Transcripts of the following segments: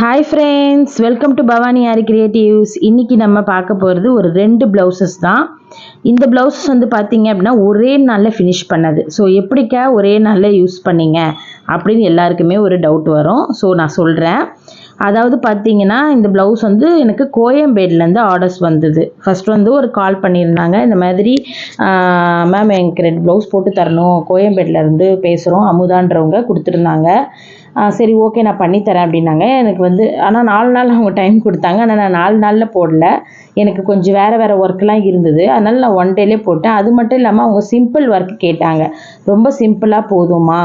Hi friends welcome to Bhavani Aari creatives இன்றைக்கி நம்ம பார்க்க போகிறது ஒரு ரெண்டு ப்ளவுசஸ் தான். இந்த ப்ளவுசஸ் வந்து பார்த்திங்க அப்படின்னா ஒரே நாளில் ஃபினிஷ் பண்ணது. ஸோ எப்படிக்கா ஒரே நாளில் யூஸ் பண்ணீங்க? அப்படின்னு எல்லாருக்குமே ஒரு டவுட் வரும். ஸோ நான் சொல்கிறேன் அதாவது பார்த்தீங்கன்னா இந்த ப்ளவுஸ் வந்து எனக்கு கோயம்பேட்லேருந்து ஆர்டர்ஸ் வந்தது. ஃபஸ்ட் வந்து ஒரு கால் பண்ணியிருந்தாங்க. இந்த மாதிரி மேம் எனக்கு ரெண்டு ப்ளவுஸ் போட்டு தரணும். கோயம்பேட்லேருந்து பேசுகிறோம் அமுதான்றவங்க கொடுத்துருந்தாங்க. சரி ஓகே நான் பண்ணித்தரேன் அப்படின்னாங்க. எனக்கு வந்து ஆனால் நாலு நாள் அவங்க டைம் கொடுத்தாங்க. ஆனால் நான் நாலு நாளில் போடல. எனக்கு கொஞ்சம் வேறு வேறு ஒர்க்லாம் இருந்தது. அதனால் நான் ஒன் டேலே போட்டேன். அது மட்டும் இல்லாமல் அவங்க சிம்பிள் ஒர்க் கேட்டாங்க. ரொம்ப சிம்பிளாக போதுமா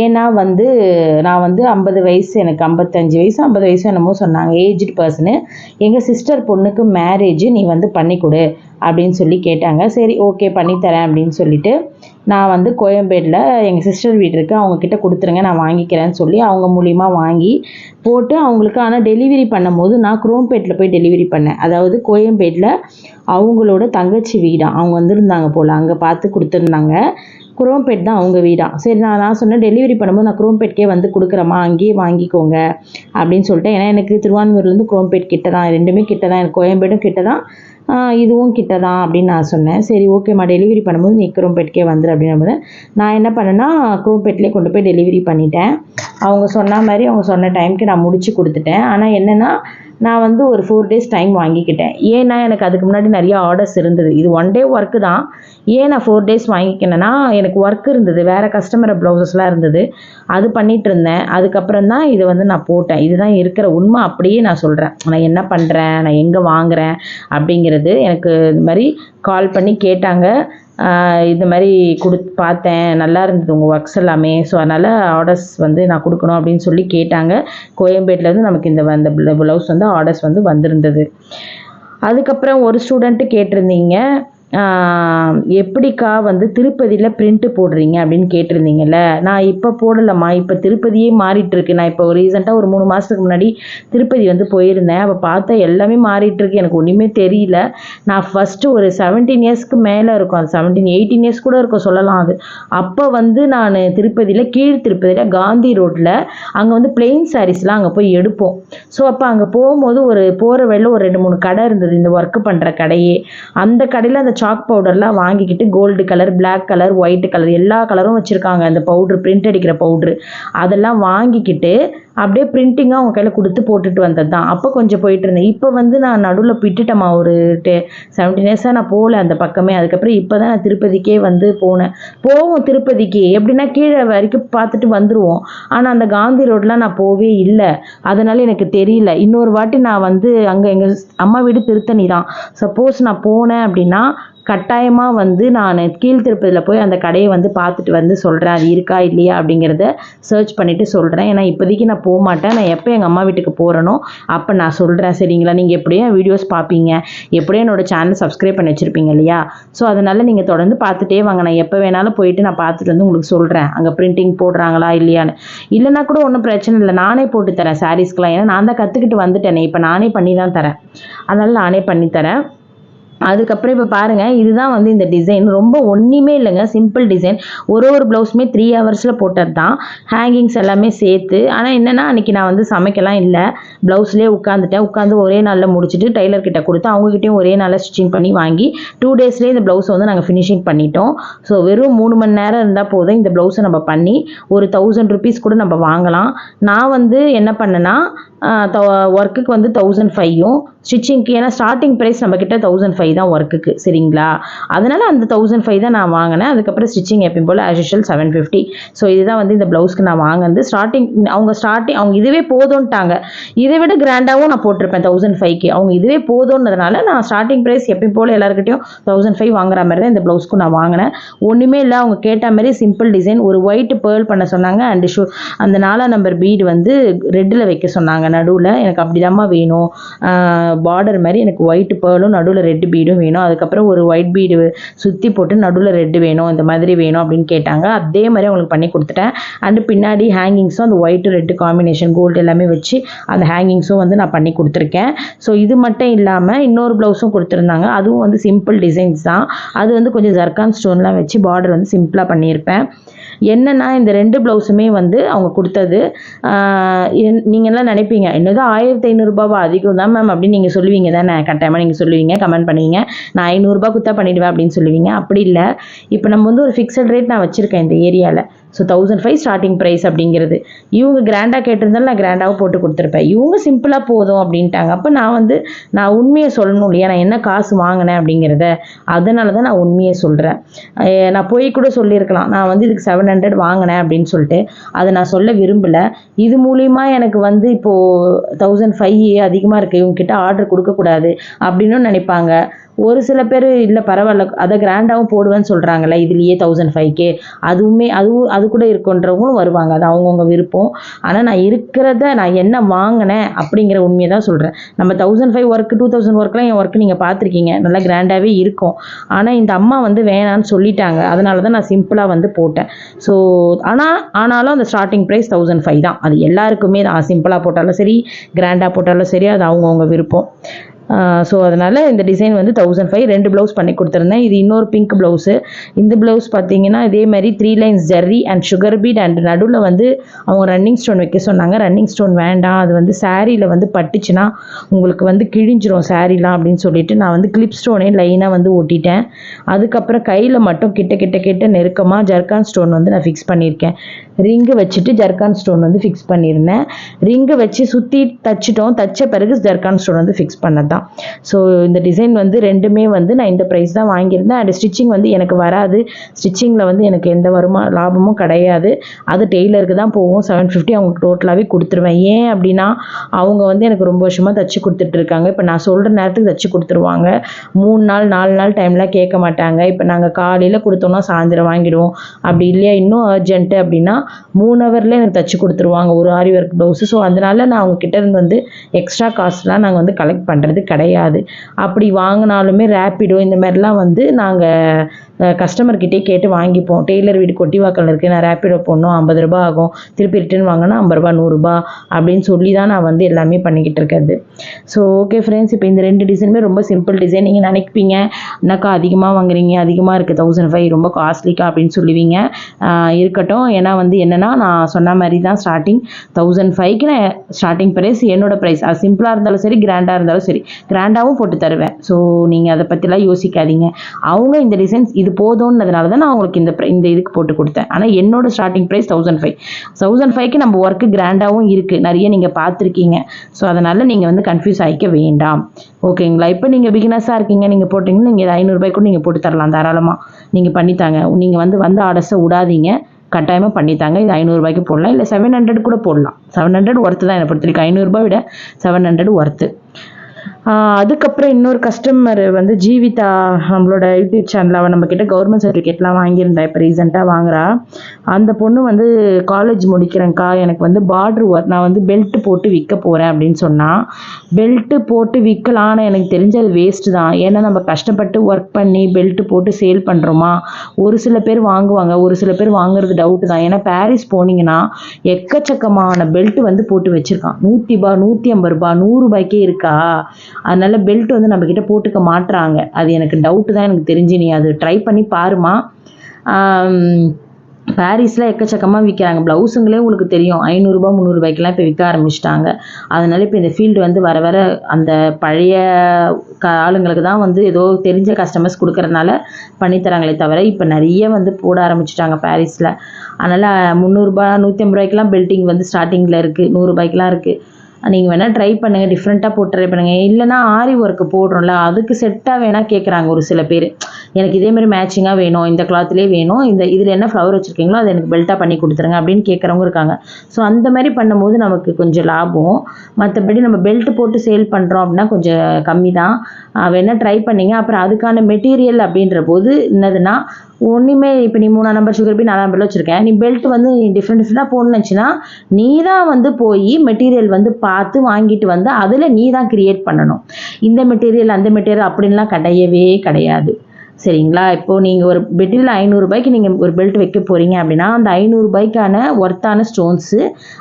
ஏன்னா வந்து நான் வந்து ஐம்பது வயசு எனக்கு ஐம்பத்தஞ்சு வயசு ஐம்பது வயசு என்னமோ சொன்னாங்க. ஏஜ்டு பர்சனு எங்கள் சிஸ்டர் பொண்ணுக்கு மேரேஜ் நீ வந்து பண்ணி கொடு அப்படின்னு சொல்லி கேட்டாங்க. சரி ஓகே பண்ணித்தரேன் அப்படின்னு சொல்லிட்டு நான் வந்து கோயம்பேட்டில் எங்கள் சிஸ்டர் வீடு இருக்குது அவங்கக்கிட்ட கொடுத்துருங்க நான் வாங்கிக்கிறேன்னு சொல்லி அவங்க மூலிமா வாங்கி போட்டு அவங்களுக்கு ஆனால் டெலிவரி பண்ணும்போது நான் குரோம்பேட்டில் போய் டெலிவரி பண்ணேன். அதாவது கோயம்பேட்டில் அவங்களோட தங்கச்சி வீடாக அவங்க வந்திருந்தாங்க போல் அங்கே பார்த்து கொடுத்துருந்தாங்க. குரோம்பேட் தான் அவங்க வீடாக சரி நான் நான் சொன்னேன் டெலிவரி பண்ணும்போது நான் குரோம்பேட்கே வந்து கொடுக்குறேம்மா அங்கேயே வாங்கிக்கோங்க அப்படின்னு சொல்லிட்டு ஏன்னா எனக்கு திருவான்மூர்லேருந்து குரோம்பேட் கிட்ட தான் ரெண்டுமே கிட்ட தான் எனக்கு கோயம்பேடும் கிட்ட தான் இதுவும் கிட்ட தான் அப்படின்னு நான் சொன்னேன். சரி ஓகேம்மா டெலிவரி பண்ணும்போது நீ குரோம்பேட்கே வந்துடு அப்படின்னு நான் என்ன பண்ணேன்னா குரோம்பேட்லேயே கொண்டு போய் டெலிவரி பண்ணிட்டேன். அவங்க சொன்ன மாதிரி அவங்க சொன்ன டைம்க்கு நான் முடிச்சு கொடுத்துட்டேன். ஆனால் என்னென்னா நான் வந்து ஒரு ஃபோர் டேஸ் டைம் வாங்கிக்கிட்டேன். ஏன்னா எனக்கு அதுக்கு முன்னாடி நிறைய ஆர்டர்ஸ் இருந்தது. இது ஒன் டே ஒர்க்கு தான். ஏன் நான் ஃபோர் டேஸ் வாங்கிக்கினேன்னா எனக்கு ஒர்க் இருந்தது. வேறு கஸ்டமர் ப்ளவுசஸ்லாம் இருந்தது. அது பண்ணிகிட்டு இருந்தேன். அதுக்கப்புறம் தான் இதை வந்து நான் போட்டேன். இதுதான் இருக்கிற உண்மை. அப்படியே நான் சொல்கிறேன் நான் என்ன பண்ணுறேன் நான் எங்கே வாங்குறேன்? அப்படிங்கிறது எனக்கு இது மாதிரி கால் பண்ணி கேட்டாங்க. இந்த மாதிரி கொடு பார்த்தேன். நல்லா இருந்தது உங்கள் ஒர்க்ஸ் எல்லாமே. ஸோ அதனால் ஆர்டர்ஸ் வந்து நான் கொடுக்கணும் அப்படின்னு சொல்லி கேட்டாங்க. கோயம்பேட்டிலேருந்து நமக்கு இந்த வந்த ப்ளவுஸ் வந்து ஆர்டர்ஸ் வந்து வந்திருந்தது. அதுக்கப்புறம் ஒரு ஸ்டூடெண்ட்டு கேட்டிருந்தீங்க. எப்படிக்கா வந்து திருப்பதியில் பிரிண்ட்டு போடுறீங்க அப்படின்னு கேட்டிருந்தீங்கல்ல? நான் இப்போ போடலம்மா. இப்போ திருப்பதியே மாறிட்டுருக்கு. நான் இப்போ ரீசெண்டாக ஒரு மூணு மாதத்துக்கு முன்னாடி திருப்பதி வந்து போயிருந்தேன். அப்போ பார்த்தா எல்லாமே மாறிட்டுருக்கு. எனக்கு ஒன்றுமே தெரியல. நான் ஃபஸ்ட்டு ஒரு செவன்டீன் இயர்ஸ்க்கு மேலே இருக்கும். அது செவன்டீன் எயிட்டீன் இயர்ஸ் கூட இருக்கும் சொல்லலாம் அது. அப்போ வந்து நான் திருப்பதியில் கீழ் திருப்பதியில் காந்தி ரோட்டில் அங்கே வந்து பிளெயின் சாரீஸ்லாம் அங்கே போய் எடுப்போம். ஸோ அப்போ அங்கே போகும்போது ஒரு போகிற வழியில் ஒரு ரெண்டு மூணு கடை இருந்தது. இந்த ஒர்க்கு பண்ணுற கடையே. அந்த கடையில் அந்த சாக் பவுடர்லாம் வாங்கிக்கிட்டு gold colour black colour white colour எல்லா கலரும் வச்சுருக்காங்க. அந்த பவுட்ரு பிரிண்ட் அடிக்கிற பவுட்ரு அதெல்லாம் வாங்கிக்கிட்டு அப்படியே பிரிண்டிங்காக அவங்க கையில் கொடுத்து போட்டுட்டு வந்தது தான் அப்போ கொஞ்சம் போயிட்டு இருந்தேன். இப்போ வந்து நான் நடுவில் விட்டுட்டேம்மா. ஒரு டே செவன்டீன் இயர்ஸாக நான் போகல அந்த பக்கமே. அதுக்கப்புறம் இப்போ தான் நான் திருப்பதிக்கே வந்து போனேன். போவோம் திருப்பதிக்கு. எப்படின்னா கீழே வரைக்கும் பார்த்துட்டு வந்துடுவோம் ஆனால் அந்த காந்தி ரோட்லாம் நான் போவே இல்லை. அதனால எனக்கு தெரியல. இன்னொரு வாட்டி நான் வந்து அங்கே எங்கள் அம்மா வீடு திருத்தணி தான் சப்போஸ் நான் போனேன் அப்படின்னா கட்டாயமாக வந்து நான் கீழ்த்திருப்பதில் போய் அந்த கடையை வந்து பார்த்துட்டு வந்து சொல்கிறேன் அது இருக்கா இல்லையா அப்படிங்கிறத சர்ச் பண்ணிவிட்டு சொல்கிறேன் ஏன்னா இப்போதைக்கு நான் போக மாட்டேன். நான் எப்போ எங்கள் அம்மா வீட்டுக்கு போகிறனோ அப்போ நான் சொல்கிறேன் சரிங்களா? நீங்கள் எப்படியும் வீடியோஸ் பார்ப்பீங்க. எப்படியும் என்னோட சேனல் சப்ஸ்கிரைப் பண்ணி வச்சுருப்பீங்க இல்லையா? ஸோ அதனால் நீங்கள் தொடர்ந்து பார்த்துட்டே வாங்க. நான் எப்போ வேணாலும் போயிட்டு நான் பார்த்துட்டு வந்து உங்களுக்கு சொல்கிறேன் அங்கே பிரிண்டிங் போடுறாங்களா இல்லையான்னு. இல்லைன்னா கூட ஒன்றும் பிரச்சனை இல்லை. நானே போட்டு தரேன் சாரீஸ்க்கெலாம் ஏன்னா நான் தான் கற்றுக்கிட்டு வந்துட்டேனே. இப்போ நானே பண்ணி தான் தரேன். அதனால் நானே பண்ணித்தரேன் அதுக்கப்புறம் இப்போ பாருங்கள் இதுதான் வந்து இந்த டிசைன் ரொம்ப ஒன்றுமே இல்லைங்க சிம்பிள் டிசைன் ஒரு ஒரு ப்ளவுஸுமே த்ரீ ஹவர்ஸில் போட்டது தான் ஹேங்கிங்ஸ் எல்லாமே சேர்த்து. ஆனால் என்னென்னா அன்றைக்கி நான் வந்து சமைக்கலாம் இல்லை. ப்ளவுஸ்லேயே உட்காந்துட்டேன் உட்காந்து ஒரே நாளில் முடிச்சுட்டு டெய்லர் கிட்ட கொடுத்து அவங்ககிட்டயும் ஒரே நாளில் ஸ்டிச்சிங் பண்ணி வாங்கி டூ டேஸ்லேயே இந்த ப்ளவுஸை வந்து நாங்கள் ஃபினிஷிங் பண்ணிட்டோம். ஸோ வெறும் மூணு மணி நேரம் இருந்தால் போதும் இந்த ப்ளவுஸை நம்ம பண்ணி ஒரு தௌசண்ட் ருபீஸ் கூட நம்ம வாங்கலாம். நான் வந்து என்ன பண்ணேன்னா ஒர்க்குக்கு வந்து தௌசண்ட் ஃபைவும் ஸ்டிச்சிங்க்கு ஏன்னா ஸ்டார்டிங் ப்ரைஸ் நம்மக்கிட்ட தௌசண்ட் ஃபைவ் தான் ஒர்க்குக்கு சரிங்களா? அதனால் அந்த தௌசண்ட் ஃபைவ் தான் நான் வாங்கினேன். அதுக்கப்புறம் ஸ்டிச்சிங் எப்பயும் போல் as usual seven fifty so இதுதான் வந்து இந்த ப்ளவுஸ்க்கு நான் வாங்கினது. ஸ்டார்டிங் அவங்க ஸ்டார்டிங் அவங்க இதுவே போதும்ட்டாங்க. இதை விட கிராண்டாகவும் நான் போட்டிருப்பேன் தௌசண்ட் ஃபைவ்க்கு அவங்க இதுவே போதும்னதுனால நான் ஸ்டார்டிங் ப்ரைஸ் எப்பயும் போல் எல்லாருக்கிட்டையும் தௌசண்ட் ஃபைவ் வாங்குற மாதிரி தான் இந்த ப்ளவுஸ்க்கும் நான் வாங்கினேன். ஒன்றுமே இல்லை அவங்க கேட்ட மாதிரி சிம்பிள் டிசைன் ஒரு ஒயிட் பேர்ல் பண்ண சொன்னாங்க. அண்ட் ஷூ அந்த நாலா நம்பர் பீடு வந்து ரெட்டில் வைக்க சொன்னாங்க நடுவில். எனக்கு அப்படிதாம்மா வேணும். பார்டர் மாதிரி எனக்கு ஒயிட் பேர்லும் நடுவில் ரெட் பீடும் வேணும். அதுக்கப்புறம் ஒரு ஒயிட் பீடு சுற்றி போட்டு நடுவில் ரெட்டு வேணும் இந்த மாதிரி வேணும் அப்படின்னு கேட்டாங்க. அதே மாதிரி அவங்களுக்கு பண்ணி கொடுத்துட்டேன். அண்டு பின்னாடி ஹேங்கிங்ஸும் அந்த ஒயிட்டு ரெட்டு காம்பினேஷன் கோல்டு எல்லாமே வச்சு அந்த ஹேங்கிங்ஸும் வந்து நான் பண்ணி கொடுத்துருக்கேன். ஸோ இது மட்டும் இல்லாமல் இன்னொரு ப்ளவுஸும் கொடுத்துருந்தாங்க. அதுவும் வந்து சிம்பிள் டிசைன்ஸ் தான். அது வந்து கொஞ்சம் ஜர்கான் ஸ்டோன்லாம் வச்சு பார்டர் வந்து சிம்பிளாக பண்ணியிருப்பேன். என்னென்னா இந்த ரெண்டு ப்ளவுஸுமே வந்து அவங்க கொடுத்தது. நீங்கள்லாம் நினைப்பீங்க? என்னது ஆயிரத்தி ஐநூறுரூபாவா அதிகம் தான் மேம் அப்படின்னு நீங்கள் சொல்லுவீங்க தானே? கட்டாயமாக நீங்கள் சொல்லுவீங்க கமெண்ட் பண்ணுவீங்க. நான் ஐநூறுரூபா குத்தா பண்ணிடுவேன் அப்படின்னு சொல்லுவீங்க. அப்படி இல்லை. இப்போ நம்ம வந்து ஒரு ஃபிக்ஸட் ரேட் நான் வச்சுருக்கேன் இந்த ஏரியாவில் so thousand five starting price அப்படிங்கிறது. இவங்க கிராண்டாக கேட்டிருந்தாலும் நான் கிராண்டாகவும் போட்டு கொடுத்துருப்பேன். இவங்க சிம்பிளாக போதும் அப்படின்ட்டாங்க. அப்போ நான் வந்து நான் உண்மையை சொல்லணும் இல்லையா? நான் என்ன காசு வாங்கினேன் அப்படிங்கிறத அதனால தான் நான் உண்மையை சொல்கிறேன் நான் போய் கூட சொல்லியிருக்கலாம். நான் வந்து இதுக்கு செவன் ஹண்ட்ரட் வாங்கினேன் அப்படின்னு சொல்லிட்டு அதை நான் சொல்ல விரும்பலை. இது மூலிமா எனக்கு வந்து இப்போது தௌசண்ட் ஃபைவ் அதிகமாக இருக்குது இவங்ககிட்ட ஆர்டர் கொடுக்கக்கூடாது அப்படின்னு நினைப்பாங்க. ஒரு சில பேர் இல்லை பரவாயில்ல அதை கிராண்டாகவும் போடுவேன்னு சொல்கிறாங்கல்ல இதுலேயே தௌசண்ட் ஃபைவ்க்கே அதுவுமே அதுவும் அது கூட இருக்குன்றவங்களும் வருவாங்க. அது அவங்கவுங்க விருப்பம். ஆனால் நான் இருக்கிறத நான் என்ன வாங்கினேன் அப்படிங்கிற உண்மையை தான் சொல்கிறேன் நம்ம thousand five work two thousand ஒர்க்லாம் என் ஒர்க்கு நீங்கள் பார்த்துருக்கீங்க. நல்லா கிராண்டாகவே இருக்கும். ஆனால் இந்த அம்மா வந்து வேணான்னு சொல்லிட்டாங்க. அதனால தான் நான் சிம்பிளாக வந்து போட்டேன். ஸோ ஆனால் ஆனாலும் அந்த ஸ்டார்டிங் ப்ரைஸ் தௌசண்ட் ஃபைவ் தான். அது எல்லாருக்குமே தான் சிம்பிளாக போட்டாலும் சரி கிராண்டாக போட்டாலும் சரி அது அவங்கவுங்க விருப்பம். ஸோ அதனால் இந்த டிசைன் வந்து தௌசண்ட் ஃபைவ் ரெண்டு ப்ளவுஸ் பண்ணி கொடுத்துருந்தேன். இது இன்னொரு பிங்க் ப்ளவுஸு இந்த ப்ளவுஸ் பார்த்தீங்கன்னா இதே மாதிரி three lines zari and sugar bead and நடுவில் வந்து அவங்க ரன்னிங் ஸ்டோன் வைக்க சொன்னாங்க. ரன்னிங் ஸ்டோன் வேண்டாம். அது வந்து சாரியில் வந்து பட்டுச்சுன்னா உங்களுக்கு வந்து கிழிஞ்சிரும் சாரீலாம் அப்படின்னு சொல்லிட்டு நான் வந்து கிளிப் ஸ்டோனே லைனாக வந்து ஒட்டிட்டேன் அதுக்கப்புறம் கையில் மட்டும் கிட்ட கிட்ட கிட்ட நெருக்கமாக ஜர்கான் ஸ்டோன் வந்து நான் ஃபிக்ஸ் பண்ணியிருக்கேன். ரிங்கு வச்சுட்டு ஜர்கான் ஸ்டோன் வந்து ஃபிக்ஸ் பண்ணியிருந்தேன். ரிங்கை வச்சு சுற்றி தச்சிட்டோம். தச்ச பிறகு ஜர்கான் ஸ்டோன் வந்து ஃபிக்ஸ் பண்ணது தான் ஸோ இந்த டிசைன் வந்து ரெண்டுமே வந்து நான் இந்த ப்ரைஸ் தான் வாங்கியிருந்தேன். அண்ட் ஸ்டிச்சிங் வந்து எனக்கு வராது. ஸ்டிச்சிங்கில் வந்து எனக்கு எந்த வருமா லாபமும் கிடையாது. அது டெய்லருக்கு தான் போகும். செவன் ஃபிஃப்டி அவங்களுக்கு டோட்டலாகவே கொடுத்துருவேன். ஏன் அப்படின்னா அவங்க வந்து எனக்கு ரொம்ப வருஷமாக தச்சு கொடுத்துட்ருக்காங்க இப்போ நான் சொல்கிற நேரத்துக்கு தச்சு கொடுத்துருவாங்க. மூணு நாள் நாலு நாள் டைம்லாம் கேட்க மாட்டாங்க. இப்போ நாங்கள் காலையில் கொடுத்தோம்னா சாயந்தரம் வாங்கிடுவோம். அப்படி இல்லையா இன்னும் அர்ஜென்ட்டு அப்படின்னா மூணு ஹவரில் எனக்கு தச்சு கொடுத்துருவாங்க. ஒரு ஆரி ஒர்க் ப்ளவுஸு ஸோ அதனால நான் அவங்க இருந்து வந்து எக்ஸ்ட்ரா காஸ்ட்லாம் நாங்கள் வந்து கலெக்ட் பண்ணுறது கிடையாது. அப்படி வாங்கினாலுமே ரேப்பிடோ இந்த மாதிரிலாம் வந்து நாங்கள் கஸ்டமர்கிட்டே கேட்டு வாங்கிப்போம். டெய்லர் வீடு கொட்டிவாக்கல் இருக்குது நான் ரேப்பிடோ போடணும். ஐம்பது ரூபா ஆகும். திருப்பி ரிட்டன் வாங்கினா ஐம்பது ரூபா நூறுரூபா அப்படின்னு சொல்லி தான் நான் வந்து எல்லாமே பண்ணிக்கிட்டு இருக்கிறது. ஸோ ஓகே ஃப்ரெண்ட்ஸ் இப்போ இந்த ரெண்டு டிசைனுமே ரொம்ப சிம்பிள் டிசைன் நீங்கள் நினைப்பீங்க என்னக்கா அதிகமாக வாங்குறீங்க? அதிகமாக இருக்குது தௌசண்ட் ஃபைவ் ரொம்ப காஸ்ட்லிக்கா அப்படின்னு சொல்லுவீங்க. இருக்கட்டும். ஏன்னா வந்து என்னென்னா நான் சொன்ன மாதிரி தான் ஸ்டார்டிங் தௌசண்ட் ஃபைவ்க்கு நான் ஸ்டார்டிங் ப்ரைஸ் என்னோட ப்ரைஸ் அது சிம்பிளாக இருந்தாலும் சரி கிராண்டாக இருந்தாலும் சரி. கிராண்டாகவும் போட்டு தருவேன். ஸோ நீங்கள் அதை பற்றிலாம் யோசிக்காதீங்க. அவங்க இந்த டிசைன்ஸ் இது போதும்னதுனால தான் நான் உங்களுக்கு இந்த இந்த இதுக்கு போட்டு கொடுத்தேன். ஆனால் என்னோட starting price thousand five thousand ஃபைவ்க்கு நம்ம ஒர்க்கு கிராண்டாகவும் இருக்குது நிறைய நீங்கள் பார்த்துருக்கீங்க. ஸோ அதனால் நீங்கள் வந்து கன்ஃபியூஸ் ஆகிக்க வேண்டாம். ஓகேங்களா இப்போ நீங்கள் பிகினஸாக இருக்கீங்க. நீங்கள் போட்டிங்கன்னா நீங்கள் ஐநூறுரூபாய்க்கு கூட நீங்கள் போட்டு தரலாம். தாராளமாக நீங்கள் பண்ணித்தாங்க நீங்கள் வந்து வந்து ஆர்டர்ஸை விடாதீங்க. கட்டாயமாக பண்ணித்தாங்க இது ஐநூறுரூபாய்க்கு போடலாம். இல்லை செவன் ஹண்ட்ரட் கூட போடலாம். செவன் ஹண்ட்ரட் ஒர்த்து தான் என்னை பொறுத்த வரைக்கும். ஐநூறுரூபா விட செவன் ஹண்ட்ரட் ஒர்த்து அதுக்கப்புறம் இன்னொரு கஸ்டமர் வந்து ஜீவிதா நம்மளோட யூடியூப் சேனலில் அவள் நம்மக்கிட்ட கவர்மெண்ட் சர்டிஃபிகேட்லாம் வாங்கியிருந்தா இப்போ ரீசெண்டாக வாங்குறா. அந்த பொண்ணு வந்து காலேஜ் முடிக்கிறேன்க்கா எனக்கு வந்து பார்ட்ரு ஒர்க் நான் வந்து பெல்ட் போட்டு விற்க போகிறேன் அப்படின்னு சொன்னால் பெல்ட்டு போட்டு விற்கலாம் ஆனால் எனக்கு தெரிஞ்ச அது வேஸ்ட்டு தான். ஏன்னா நம்ம கஷ்டப்பட்டு ஒர்க் பண்ணி பெல்ட்டு போட்டு சேல் பண்ணுறோமா ஒரு சில பேர் வாங்குவாங்க ஒரு சில பேர் வாங்குறது டவுட்டு தான். ஏன்னா பாரிஸ் போனீங்கன்னா எக்கச்சக்கமான பெல்ட் வந்து போட்டு வச்சுருக்கான். நூற்றி ரூபா நூற்றி ஐம்பது ரூபா நூறுரூபாய்க்கே இருக்கா? அதனால பெல்ட் வந்து நம்மக்கிட்ட போட்டுக்க மாட்டுறாங்க அது எனக்கு டவுட்டு தான் எனக்கு தெரிஞ்சு. நீ அது ட்ரை பண்ணி பாருமா. பாரிஸில் எக்கச்சக்கமாக விற்கிறாங்க ப்ளவுஸுங்களே உங்களுக்கு தெரியும். ஐநூறுரூபா முந்நூறுபாய்க்கெல்லாம் இப்போ விற்க ஆரம்பிச்சிட்டாங்க. அதனால இப்போ இந்த ஃபீல்டு வந்து வர வர அந்த பழைய க ஆளுங்களுக்கு தான் வந்து ஏதோ தெரிஞ்ச கஸ்டமர்ஸ் கொடுக்குறதுனால பண்ணித்தராங்களே தவிர இப்போ நிறைய வந்து போட ஆரம்பிச்சிட்டாங்க பாரிஸில் அதனால் முந்நூறுரூபா நூற்றி ஐம்பது ரூபாய்க்கெலாம் பெல்ட்டிங் வந்து ஸ்டார்டிங்கில் இருக்குது நூறுரூபாய்க்கெலாம் இருக்குது நீங்கள் வேணால் ட்ரை பண்ணுங்கள் டிஃப்ரெண்ட்டாக போட்டு ட்ரை பண்ணுங்கள் இல்லைனா ஆரி ஒர்க்கு போடுறோம்ல அதுக்கு செட்டாக வேணால் கேட்குறாங்க ஒரு சில பேர். எனக்கு இதே மாதிரி மேட்சிங்காக வேணும் இந்த கிளாத்லேயே வேணும் இந்த இதில் என்ன ஃப்ளவர் வச்சுருக்கீங்களோ அதை எனக்கு பெல்ட்டாக பண்ணி கொடுத்துருங்க அப்படின்னு கேட்குறவங்க இருக்காங்க. ஸோ அந்த மாதிரி பண்ணும்போது நமக்கு கொஞ்சம் லாபம். மற்றபடி நம்ம பெல்ட் போட்டு சேல் பண்ணுறோம் அப்படின்னா கொஞ்சம் கம்மி தான் வேணால் ட்ரை பண்ணிங்க. அப்புறம் அதுக்கான மெட்டீரியல் அப்படின்ற போது என்னதுன்னா ஒன்றுமே இப்போ நீ மூணாம் நம்பர் சுகர் பி நாலாம் நம்பரில் வச்சுருக்கேன் நீ பெல்ட் வந்து டிஃப்ரெண்ட் டிஃப்ரெண்ட்டாக போடணுச்சுன்னா நீ தான் வந்து போய் மெட்டீரியல் வந்து பார்த்து வாங்கிட்டு வந்து அதில் நீ தான் கிரியேட் பண்ணணும். இந்த மெட்டீரியல் அந்த மெட்டீரியல் அப்படின்லாம் கிடையவே கிடையாது. சரிங்களா? இப்போது நீங்கள் ஒரு பெட்டில் ஐநூறுரூபாய்க்கு நீங்கள் ஒரு பெல்ட் வைக்க போகிறீங்க அப்படின்னா அந்த ஐநூறுரூபாய்க்கான ஒர்த்தான ஸ்டோன்ஸு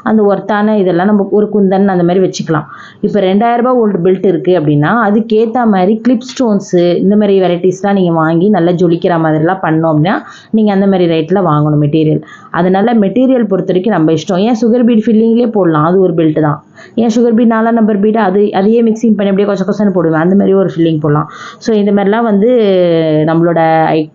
அந்த ஒர்த்தான இதெல்லாம் நம்ம ஒரு குந்தன் அந்த மாதிரி வச்சுக்கலாம். இப்போ ரெண்டாயிரரூபா ஓல்டு பெல்ட் இருக்குது அப்படின்னா அதுக்கேற்ற மாதிரி கிளிப் ஸ்டோன்ஸு இந்த மாதிரி வெரைட்டிஸ்லாம் நீங்கள் வாங்கி நல்லா ஜொலிக்கிற மாதிரிலாம் பண்ணோம் அப்படின்னா நீங்கள் அந்த மாதிரி ரேட்டில் வாங்கணும் மெட்டீரியல் அதனால் மெட்டீரியல் பொறுத்த வரைக்கும் நம்ம இஷ்டம். ஏன் சுகர் பீட் ஃபில்லிங்லேயே போடலாம்? அது ஒரு பெல்ட்டு தான். ஏன் சுகர் பீட் நாலாம் நம்பர் பீட் அது அதையே மிக்சிங் பண்ணி அப்படியே கொச கொசன்னு போடுவேன். அந்த மாதிரி ஒரு ஃபில்லிங் போடலாம். ஸோ இந்த மாதிரிலாம் வந்து நம்மளோட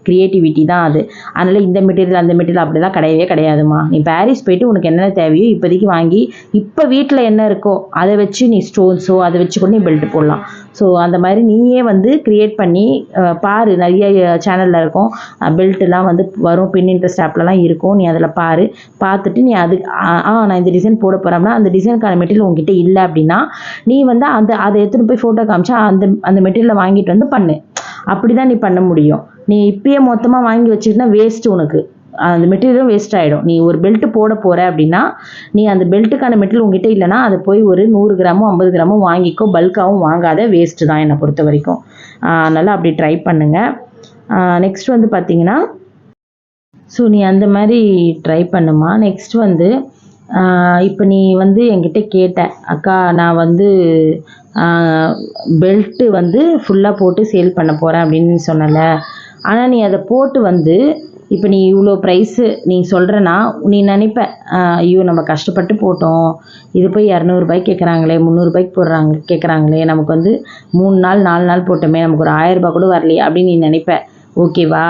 க்ரியேட்டிவிட்டி தான் அது. அதனால் இந்த மெட்டீரியல் அந்த மெட்டீரியல் அப்படிலாம் கிடையவே கிடையாதுமா. நீ பாரிஸ் போயிட்டு உனக்கு என்னென்ன தேவையோ இப்போதைக்கு வாங்கி இப்போ வீட்டில் என்ன இருக்கோ அதை வச்சு நீ ஸ்டோன்ஸோ அதை வச்சு கூட நீ பெல்ட் போடலாம். ஸோ அந்த மாதிரி நீயே வந்து க்ரியேட் பண்ணி பாரு. நிறைய சேனலில் இருக்கும். பெல்ட்லாம் வந்து வரும். பின் இன்ட்ரெஸ்ட் ஆப்லலாம் இருக்கும். நீ அதில் பாரு. பார்த்துட்டு நீ அது ஆ ஆ, நான் இந்த டிசைன் போட போகிறோம்னா அந்த டிசைனுக்கான மெட்டீரியல் உங்ககிட்ட இல்லை அப்படின்னா நீ வந்து அந்த அதை எடுத்துகிட்டு போய் ஃபோட்டோ காமிச்சா அந்த அந்த மெட்டீரியலை வாங்கிட்டு வந்து பண்ணு. அப்படி தான் நீ பண்ண முடியும். நீ இப்பயே மொத்தமாக வாங்கி வச்சுக்கிட்டா வேஸ்ட் உனக்கு. அந்த மெட்டீரியலும் வேஸ்ட் ஆகிடும் நீ ஒரு பெல்ட் போட போகிற அப்படின்னா நீ அந்த பெல்ட்டுக்கான மெட்டீரியல் உங்ககிட்ட இல்லைன்னா அதை போய் ஒரு நூறு கிராமும் ஐம்பது கிராமும் வாங்கிக்கோ. பல்காகவும் வாங்காத வேஸ்ட்டு தான் என்னை பொறுத்த வரைக்கும். அதனால் அப்படி ட்ரை பண்ணுங்கள் நெக்ஸ்ட் வந்து பார்த்தீங்கன்னா ஸோ நீ அந்த மாதிரி ட்ரை பண்ணுமா? நெக்ஸ்ட் வந்து இப்போ நீ வந்து என்கிட்ட கேட்ட அக்கா நான் வந்து பெல்ட்டு வந்து ஃபுல்லாக போட்டு சேல் பண்ண போகிறேன் அப்படின்னு சொன்னல. ஆனால் நீ அதை போட்டு வந்து இப்போ நீ இவ்வளோ ப்ரைஸு நீ சொல்கிறனா நீ நினைப்ப ஐயோ நம்ம கஷ்டப்பட்டு போட்டோம். இது போய் இரநூறுபாய்க்கு கேட்குறாங்களே முந்நூறுபாய்க்கு போடுறாங்க கேட்குறாங்களே நமக்கு வந்து மூணு நாள் நாலு நாள் போட்டோமே நமக்கு ஒரு ஆயிரரூபா கூட வரலையே அப்படின்னு நீ நினைப்ப. ஓகேவா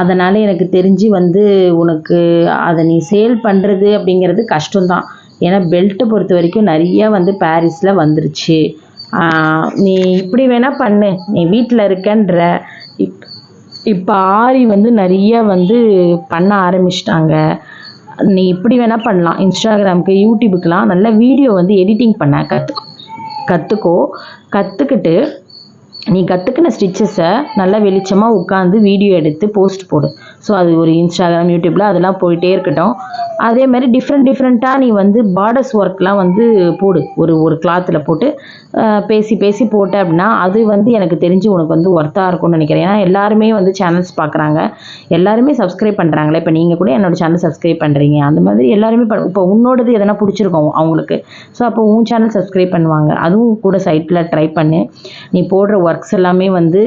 அதனால் எனக்கு தெரிஞ்சு வந்து உனக்கு அதை நீ சேல் பண்ணுறது அப்படிங்கிறது கஷ்டம்தான். ஏன்னா பெல்ட்டை பொறுத்த வரைக்கும் நிறையா வந்து பாரிஸில் வந்துருச்சு. நீ இப்படி வேணால் பண்ணு. நீ வீட்டில் இருக்கன்ற இப் இப்போ ஆரி வந்து நிறைய வந்து பண்ண ஆரம்பிச்சிட்டாங்க. நீ இப்படி வேணால் பண்ணலாம். இன்ஸ்டாகிராமுக்கு யூடியூபுக்கெலாம் நல்ல வீடியோ வந்து எடிட்டிங் பண்ண கற்றுக்கோ கற்றுக்கோ கற்றுக்கிட்டு நீ கற்றுக்கின ஸ்டிச்சஸை நல்லா வெளிச்சமாக உட்காந்து வீடியோ எடுத்து போஸ்ட் போடு. ஸோ அது ஒரு இன்ஸ்டாகிராம் யூடியூப்பில் அதெல்லாம் போயிட்டே இருக்கட்டும். அதே மாதிரி டிஃப்ரெண்ட் டிஃப்ரெண்ட்டாக நீ வந்து பார்டர்ஸ் ஒர்க்லாம் வந்து போடு. ஒரு ஒரு கிளாத்தில் போட்டு பேசி பேசி போட்ட அப்படின்னா அது வந்து எனக்கு தெரிஞ்சு உனக்கு வந்து ஒர்த்தாக இருக்கும்னு நினைக்கிறேன். ஏன்னா எல்லாருமே வந்து சேனல்ஸ் பார்க்குறாங்க எல்லாருமே சப்ஸ்கிரைப் பண்ணுறாங்களே இப்போ நீங்கள் கூட என்னோடய சேனல் சப்ஸ்கிரைப் பண்ணுறீங்க அந்த மாதிரி எல்லாருமே ப- இப்போ உன்னோடது எதனா பிடிச்சிருக்கும் அவங்களுக்கு. ஸோ அப்போ உன் சேனல் சப்ஸ்கிரைப் பண்ணுவாங்க. அதுவும் கூட சைட்டில் ட்ரை பண்ணு. நீ போடுற ஒர்க்ஸ் எல்லாமே வந்து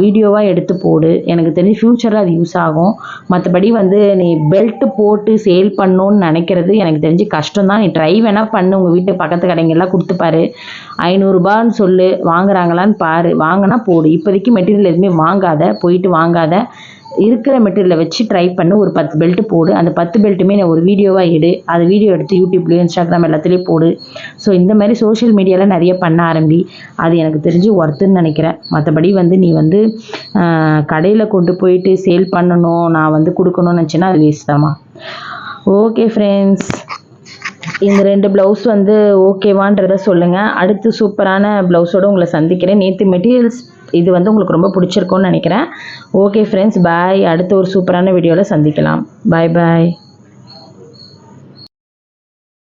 வீடியோவாக எடுத்து போடு. எனக்கு தெரிஞ்சு ஃப்யூச்சரில் அது யூஸ் ஆகும். மற்றபடி வந்து நீ பெல்ட்டு போட்டு சேல் பண்ணணுன்னு நினைக்கிறது எனக்கு தெரிஞ்சு கஷ்டம் தான் நீ ட்ரை வேணால் பண்ணு. உங்கள் வீட்டு பக்கத்து கடைங்கெல்லாம் கொடுத்துப்பாரு ஐநூறுரூபான்னு சொல்லு. வாங்குறாங்களான்னு பாரு. வாங்கினா போடு. இப்போதைக்கு மெட்டீரியல் எதுவுமே வாங்காத. போயிட்டு வாங்காத. இருக்கிற மெட்டீரியலை வச்சு ட்ரை பண்ணு. ஒரு பத்து பெல்ட் போடு. அந்த பத்து பெல்ட்டுமே நான் ஒரு வீடியோவாக எடு. அது வீடியோ எடுத்து யூடியூப்லேயும் இன்ஸ்டாகிராம் எல்லாத்துலேயும் போடு. ஸோ இந்த மாதிரி சோஷியல் மீடியாவில் நிறைய பண்ண ஆரம்பி. அது எனக்கு தெரிஞ்சு ஒர்த்துன்னு நினைக்கிறேன். மற்றபடி வந்து நீ வந்து கடையில் கொண்டு போயிட்டு சேல் பண்ணணும் நான் வந்து கொடுக்கணும்னு நினச்சேன்னா அது வேஸ்ட் தாம்மா. ஓகே ஃப்ரெண்ட்ஸ் இந்த ரெண்டு ப்ளவுஸ் வந்து ஓகேவான்றத சொல்லுங்கள் அடுத்து சூப்பரான ப்ளவுஸோடு உங்களை சந்திக்கிறேன். நேற்று மெட்டீரியல்ஸ் இது வந்து உங்களுக்கு ரொம்ப பிடிச்சிருக்கும்னு நினைக்கிறேன். ஓகே ஃப்ரெண்ட்ஸ் பாய் அடுத்த ஒரு சூப்பரான வீடியோவில் சந்திக்கலாம். பாய் பாய்